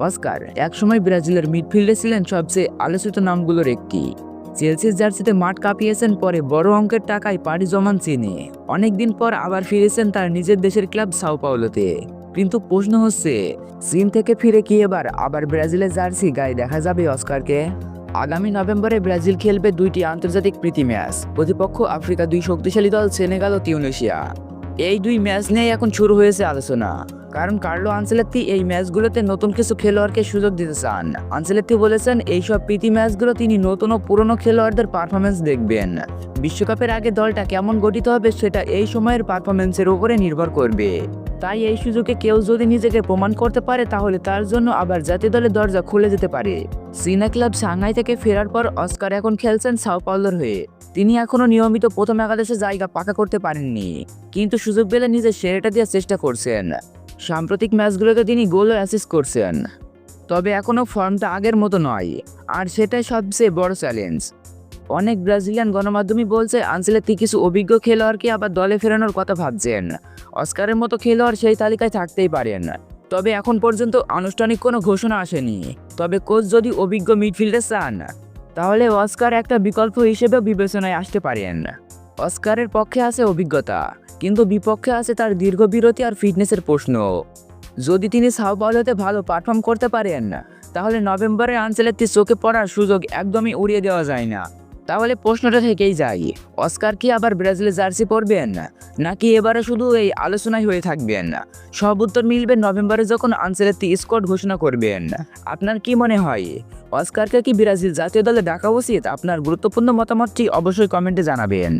Oscar. একসময় ব্রাজিলের মিডফিল্ডে ছিলেন সবচেয়ে আলোচিত নামগুলোর একটি। চেলসির জার্সিতে মাঠ কাঁপিয়েছেন পরে বড় অঙ্কের টাকায় পাড়ি জমান চিনে। অনেকদিন পর আবার ফিরেছেন তার নিজের দেশের ক্লাব সাও পাওলোতে। কিন্তু প্রশ্ন হচ্ছে, চীন থেকে ফিরে কি এবার আবার ব্রাজিলের জার্সি গায়ে দেখা যাবে অস্কারকে? আগামী নভেম্বরে ব্রাজিল খেলবে দুইটি আন্তর্জাতিক প্রীতি ম্যাচ। প্রতিপক্ষ আফ্রিকা দুই শক্তিশালী দল, সেনেগাল ও তিউনেশিয়া। এই দুই ম্যাচ নিয়ে এখন শুরু হয়েছে আলোচনা। কারণ কার্লো আনসেলেত্তি এই ম্যাচগুলোতে নতুন কিছু খেলোয়াড়কে সুযোগ দিতে চান। আনসেলেত্তি বলেছেন, এইসব প্রীতি ম্যাচগুলো তিনি নতুন ও পুরনো খেলোয়াড়দের পারফরমেন্স দেখবেন। বিশ্বকাপের আগে দলটা কেমন গঠিত হবে সেটা এই সময়ের পারফরমেন্সের উপরে নির্ভর করবে। তাই এই সুযোগে কেউ যদি নিজেকে প্রমাণ করতে পারে, তাহলে তার জন্য আবার জাতীয় দলের দরজা খুলে যেতে পারে। সিনা ক্লাব সাংহাই থেকে ফেরার পর অস্কার এখন খেলছেন সাও পাওলোর হয়ে। তিনি এখনও নিয়মিত প্রথম একাদশে জায়গা পাকা করতে পারেননি। কিন্তু সুযোগ পেলে নিজের সেরাটা দেওয়ার চেষ্টা করছেন। সাম্প্রতিক ম্যাচগুলোতে তিনি গোলও অ্যাসিস্ট করছেন। তবে এখনও ফর্মটা আগের মতো নয়, আর সেটাই সবচেয়ে বড় চ্যালেঞ্জ অনেক ব্রাজিলিয়ান গণমাধ্যমই বলছে, আনসেলেত্তি কিছু অভিজ্ঞ খেলোয়াড়কে আবার দলে ফেরানোর কথা ভাবছেন। অস্কারের মতো খেলোয়াড় সেই তালিকায় থাকতেই পারেন। তবে এখন পর্যন্ত আনুষ্ঠানিক কোনো ঘোষণা আসেনি। তবে কোচ যদি অভিজ্ঞ মিডফিল্ডে চান, তাহলে অস্কার একটা বিকল্প হিসেবে বিবেচনায় আসতে পারেন। অস্কারের পক্ষে আছে অভিজ্ঞতা। কিন্তু বিপক্ষে আছে তার দীর্ঘ বিরতি আর ফিটনেসের প্রশ্ন। যদি তিনি সাও পাওলোতে ভালো পারফর্ম করতে পারেন, তাহলে নভেম্বরে আনসেলেত্তি চোখে পড়ার সুযোগ একদমই উড়িয়ে দেওয়া যায় না। তাহলে প্রশ্নটা থেকেই যায়, অস্কার কি আবার ব্রাজিলের জার্সি পরবেন? নাকি এবারে শুধু এই আলোচনায় হয়ে থাকবেন? সব উত্তর মিলবে নভেম্বরে যখন আনসেলেত্তি স্কোয়াড ঘোষণা করবেন। আপনার কি মনে হয়? অস্কারকে কি ব্রাজিল জাতীয় দলে ডাকা উচিত? আপনার গুরুত্বপূর্ণ মতামতটি অবশ্যই কমেন্টে জানাবেন।